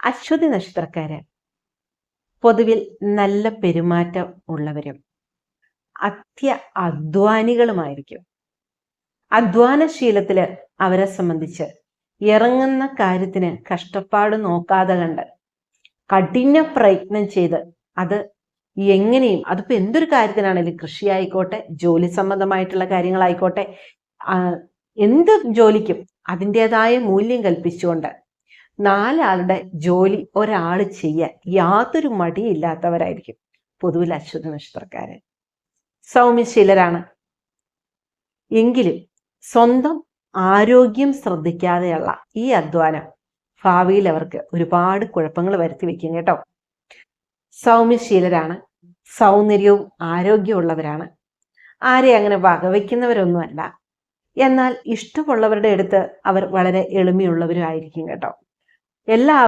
അശ്വതി നക്ഷത്രക്കാര്. പൊതുവിൽ നല്ല പെരുമാറ്റം ഉള്ളവരും അത്യ അധ്വാനികളുമായിരിക്കും. അധ്വാനശീലത്തിൽ അവരെ സംബന്ധിച്ച് ഇറങ്ങുന്ന കാര്യത്തിന് കഷ്ടപ്പാട് നോക്കാതെ കണ്ട് കഠിന പ്രയത്നം ചെയ്ത് അത് എങ്ങനെയും അതിപ്പോ എന്തൊരു കാര്യത്തിനാണെങ്കിലും കൃഷി ആയിക്കോട്ടെ ജോലി സംബന്ധമായിട്ടുള്ള കാര്യങ്ങളായിക്കോട്ടെ എന്ത് ജോലിക്കും അതിന്റെതായ മൂല്യം കൽപ്പിച്ചുകൊണ്ട് നാലാളുടെ ജോലി ഒരാൾ ചെയ്യാൻ യാതൊരു മടിയില്ലാത്തവരായിരിക്കും പൊതുവിൽ അശ്വതി നക്ഷത്രക്കാരൻ സൗമ്യശീലരാണ്. എങ്കിലും സ്വന്തം ആരോഗ്യം ശ്രദ്ധിക്കാതെയുള്ള ഈ അധ്വാനം ഭാവിയിൽ അവർക്ക് ഒരുപാട് കുഴപ്പങ്ങൾ വരുത്തി വെക്കും കേട്ടോ. സൗമ്യശീലരാണ്. സൗന്ദര്യവും ആരോഗ്യമുള്ളവരാണ് ആരെ അങ്ങനെ വകവയ്ക്കുന്നവരൊന്നുമല്ല എന്നാൽ ഇഷ്ടമുള്ളവരുടെ അടുത്ത് അവർ വളരെ എളിമയുള്ളവരും ആയിരിക്കും കേട്ടോ. ಎಲ್ಲ